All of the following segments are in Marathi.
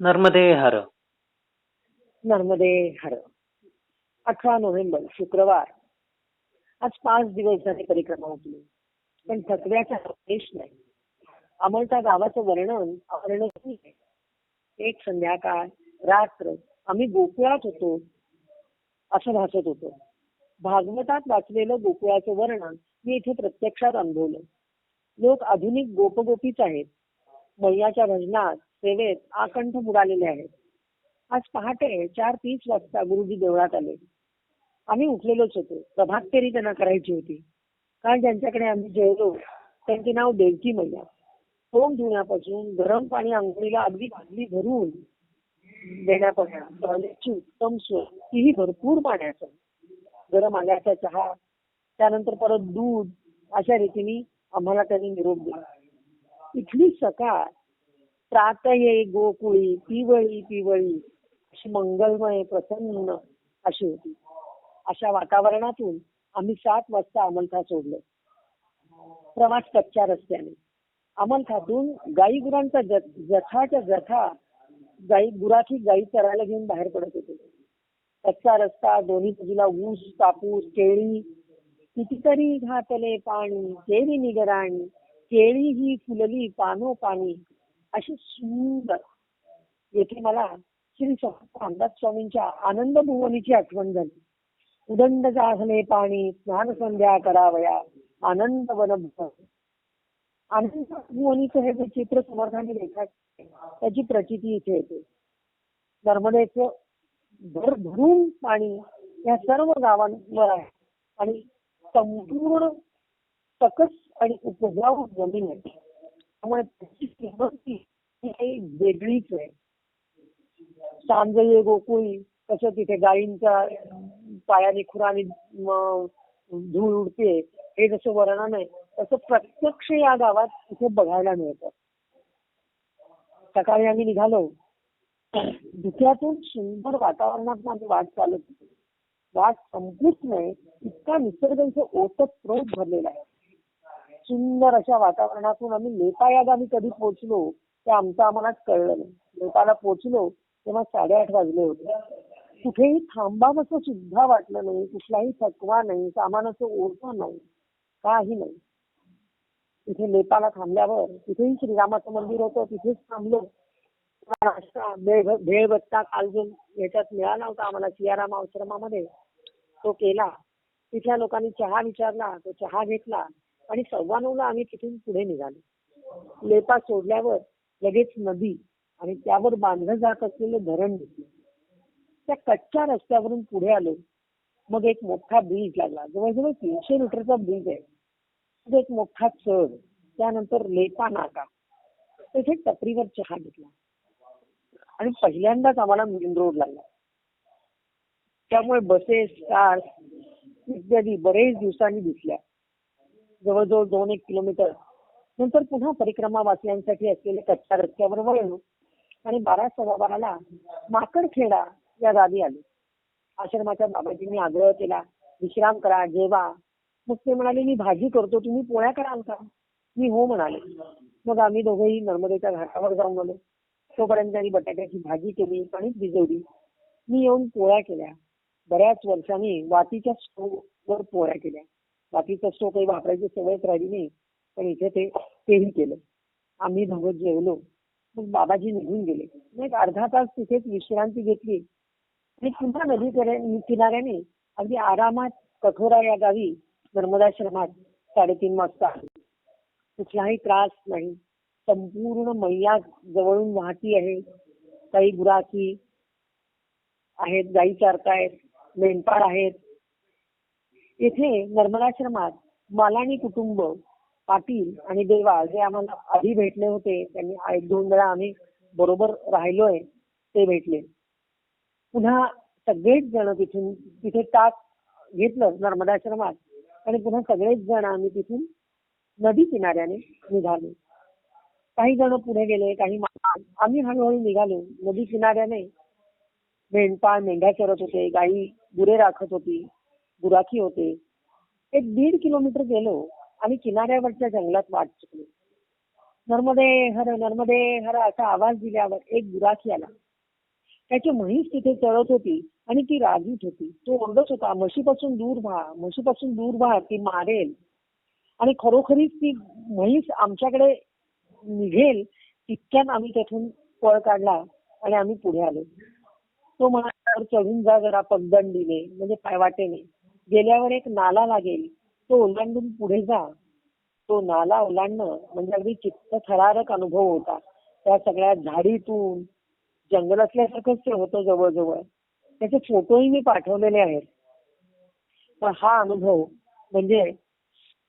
नर्मदे हर नर्मदे हर अठरा नोव्हेंबर शुक्रवार. आज पाच दिवस झाले परिक्रमा होती पण थकव्याचा देश नाही. अमलता गावाचं वर्णन अवर्णनीय. आहे. एक संध्याकाळ रात्र आम्ही गोकुळात होतो असं भासत होतो. भागवतात वाचलेलं गोकुळाचं वर्णन मी इथे प्रत्यक्षात अनुभवलं. लोक आधुनिक गोपगोपीच आहेत. मैयाच्या भजनात सेवेत आकंठ बुडालेले आहेत. आज पहाटे चार तीस वाजता गुरुजी देवळात आले. आम्ही उठलेलोच होतो. प्रभात फेरी त्यांना करायची होती. काल ज्यांच्याकडे आम्ही जेवलो त्यांचे नाव देवकी मैया. तोंड धुण्यापासून गरम पाणी आंघोळीला अगदी बादली भरून देण्यापासून टॉयलेटची उत्तम सोय तीही भरपूर पाण्याचं. गरम आल्याचा चहा त्यानंतर परत दूध अशा रीतीने आम्हाला त्यांनी निरोप दिला. इथली सकाळ प्रात ये गोकुळी पिवळी पिवळी अशी मंगलमय प्रसन्न अशी होती. अशा वातावरणातून आम्ही सात वाजता अमलथा सोडलो. प्रवास कच्च्या रस्त्याने. अमलथातून गाई गुरांचा जथाच्या जथा गाई गुराखी गाई चरायला घेऊन बाहेर पडत होते. कच्चा रस्ता दोन्ही बाजूला ऊस कापूस केळी कितीतरी घातले पाणी केळी निगराणी केळी ही फुलली पानो पाणी अशी सुंदर येथे मला श्री रामदास स्वामींच्या आनंद भुवनीची आठवण झाली. उदंड जाहले पाणी स्नान संध्या करावया आनंद वन आनंद भुवनीचं हे जे चित्र समर्थाने रेखा त्याची प्रचिती इथे येते. नर्मदेचं भर भरून पाणी या सर्व गावांवर आहे आणि संपूर्ण सकस आणि उपजाऊ जमीन आहे. त्यामुळे त्याची किंमत ही काही वेगळीच आहे. सांजये गोकुळी कसं तिथे गायींच्या पायाने खुराने धूळ उडते हे जसं वर्णन आहे तसं प्रत्यक्ष या गावात तिथे बघायला मिळतं. सकाळी आम्ही निघालो. धुक्यातून सुंदर वातावरणात आम्ही वाट चालत होती. वाट संपूच नाही इतका निसर्गांचं इथे प्रोत भरलेला आहे. सुंदर अशा वातावरणातून आम्ही लेपा आम्ही कधी पोहोचलो ते आमचं आम्हाला कळलं नाही. लेपाला पोहोचलो तेव्हा साडेआठ वाजले होते. कुठेही थांबावंसं सुद्धा वाटलं नाही कुठलाही थकवा नाही सामानाचं ओढवा नाही काही नाही. तिथे लेपाला थांबल्यावर तिथेही श्रीरामाचं मंदिर होतं तिथेच थांबलो. भेळभत्ता नाश्ता भेळ भत्ता याच्यात मिळाला होता आम्हाला सियाराम आश्रमामध्ये तो केला. तिथल्या लोकांनी चहा विचारला तो चहा घेतला. आणि सव्वा नऊला आम्ही तिथून पुढे निघालो. लेपा सोडल्यावर लगेच नदी आणि त्यावर बांधलं जात असलेलं धरण दिसलं. त्या कच्च्या रस्त्यावरून पुढे आलो. मग एक मोठा ब्रिज लागला. जवळजवळ तीनशे मीटरचा ब्रिज आहे. मग एक मोठा चढ त्यानंतर लेपा नाका. तिथे टपरीवर चहा घेतला. आणि पहिल्यांदाच आम्हाला मेन रोड लागला. त्यामुळे बसेस कार इत्यादी बरेच दिवसांनी दिसल्या. जवळजवळ दोन एक किलोमीटर. नंतर पुन्हा परिक्रमा वाचण्यासाठी असलेल्या कच्च्या रस्त्यावर वळलो आणि बारा सव्वा बाराला माकडखेडा या गावी आलो. आश्रमाच्या बाबाजींनी आग्रह केला विश्राम करा जेवा. मग ते म्हणाले मी भाजी करतो तुम्ही पोळ्या कराल का? मी हो म्हणाले. मग आम्ही दोघेही नर्मदेच्या घाटावर जाऊन आलो. तोपर्यंत त्यांनी बटाट्याची भाजी केली कणिक भिजवली. मी येऊन पोळ्या केल्या. बऱ्याच वर्षांनी वातीच्या वर पोळ्या केल्या. बाकीचा स्टो काही वापरायची सवयच राहिली नाही. पण इथे ते तेही केलं. आम्ही भगवत जेवलो. मग बाबाजी निघून गेले. मग एक अर्धा तास तिथेच विश्रांती घेतली. आणि पुन्हा नदी किनाऱ्याने अगदी आरामात कठोरा या गावी नर्मदाश्रमात साडेतीन वाजता कुठलाही त्रास नाही. संपूर्ण मैया जवळून वाहती आहे. काही गुराखी आहेत गाई चारतायत मेंढपाळ आहेत येथे नर्मदाश्रमात मालानी कुटुंब पाटील आणि देवा जे आम्हाला आधी भेटले होते. त्यांनी एक दोन वेळा आम्ही बरोबर राहिलोय ते भेटले. पुन्हा सगळेच जण तिथून तिथे टाक घेतलं नर्मदाश्रमात आणि पुन्हा सगळेच जण आम्ही तिथून नदी किनाऱ्याने निघालो. काही जण पुढे गेले काही आम्ही हळूहळू निघालो. नदी किनाऱ्याने मेंढपाळ मेंढ्या चरत होते गाई गुरे राखत होती. गुराखी होते. एक दीड किलोमीटर गेलो आणि किनाऱ्यावरच्या जंगलात वाट चुकलो. नर्मदे हर नर्मदे हर असा आवाज दिल्यावर एक गुराखी आला. त्याची म्हैस तिथे चढत होती आणि ती रागीत होती. तो ओरडत होता म्हशीपासून दूर व्हा म्हशीपासून दूर व्हा ती मारेल. आणि खरोखरीच ती म्हैस आमच्याकडे निघेल तितक्यात आम्ही तेथून पळ काढला आणि आम्ही पुढे आलो. तो म्हणाला चढून जा जरा पगदंडीने म्हणजे पायवाटेने. गेल्यावर एक नाला लागेल. तो ओलांडून पुढे जा. तो नाला ओलांडणं म्हणजे अगदी चित्त थरारक अनुभव होता. त्या सगळ्या झाडीतून जंगल असल्यासारखंच ते होतं जवळजवळ. त्याचे फोटोही मी पाठवलेले आहेत. पण हा अनुभव म्हणजे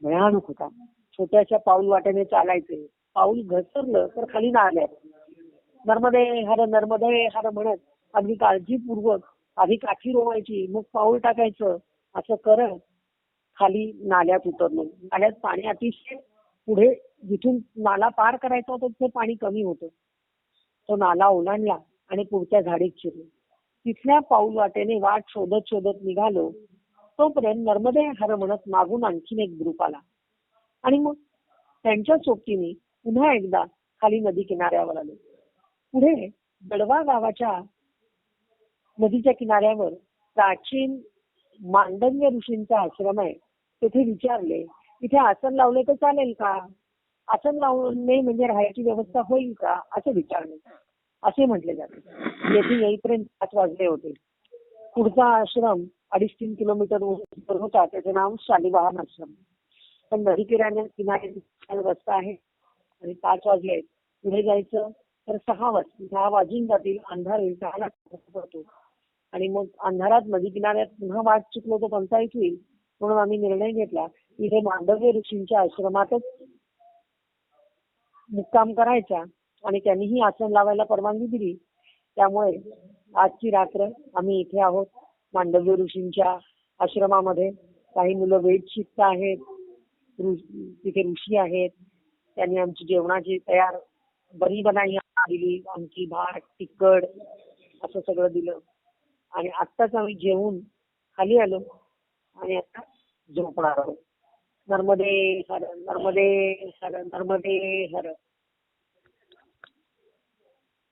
भयानक होता. छोट्याशा पाऊल वाट्याने चालायचे. पाऊल घसरलं तर खाली नाल्या. नर्मदे हर नर्मदे हर म्हणत अगदी काळजीपूर्वक आधी काठी रोवायची मग पाऊल टाकायचं. असं करत खाली नाल्यात उतरलो. नाल्यात पाणी अतिशय पुढे जिथून नाला पार करायचा होता तिथे पाणी कमी होतं. तो नाला ओलांडला आणि पुढच्या झाडीत शिरलो. तिथल्या पाऊल वाटेने वाट शोधत शोधत निघालो. तोपर्यंत नर्मदे हर म्हणत मागून आणखीन एक ग्रुप आला. आणि मग त्यांच्या सोबतीने पुन्हा एकदा खाली नदी किनाऱ्यावर आलो. पुढे दडवा गावाच्या नदीच्या किनाऱ्यावर प्राचीन मांडन्य ऋषींचा आश्रम आहे. तेथे विचारले तिथे आसन लावले तर चालेल का? आसन लावणे म्हणजे राहायची व्यवस्था होईल का? असं विचारले. असे म्हटले जाते. येथे येईपर्यंत पाच वाजले होते. पुढचा आश्रम अडीच तीन किलोमीटर वर होता. त्याचे नाव शालिवाहन आश्रम. पण नदी किराण्या किनारे रस्ता आहे आणि पाच वाजले पुढे जायचं तर सहा वाज सहा वाजून जातील. अंधार होईल सहाला पडतो आणि मग अंधारात नदी किनाऱ्यात पुन्हा वाट चुकलो तो पंचायत होईल म्हणून आम्ही निर्णय घेतला इथे मांडव्य ऋषींच्या आश्रमातच मुक्काम करायचा आणि त्यांनीही आसन लावायला परवानगी दिली. त्यामुळे आजची रात्र आम्ही इथे आहोत मांडव्य ऋषींच्या आश्रमामध्ये. काही मुलं वेद शिकत आहेत तिथे ऋषी आहेत. त्यांनी आमची जेवणाची तयार बरी बनाई दिली आमची भात तिखट असं सगळं दिलं. आणि आत्ताच आम्ही जेवून खाली आलो आणि आता झोपणार आहोत. नर्मदे हर नर्मदे हर नर्मदे हर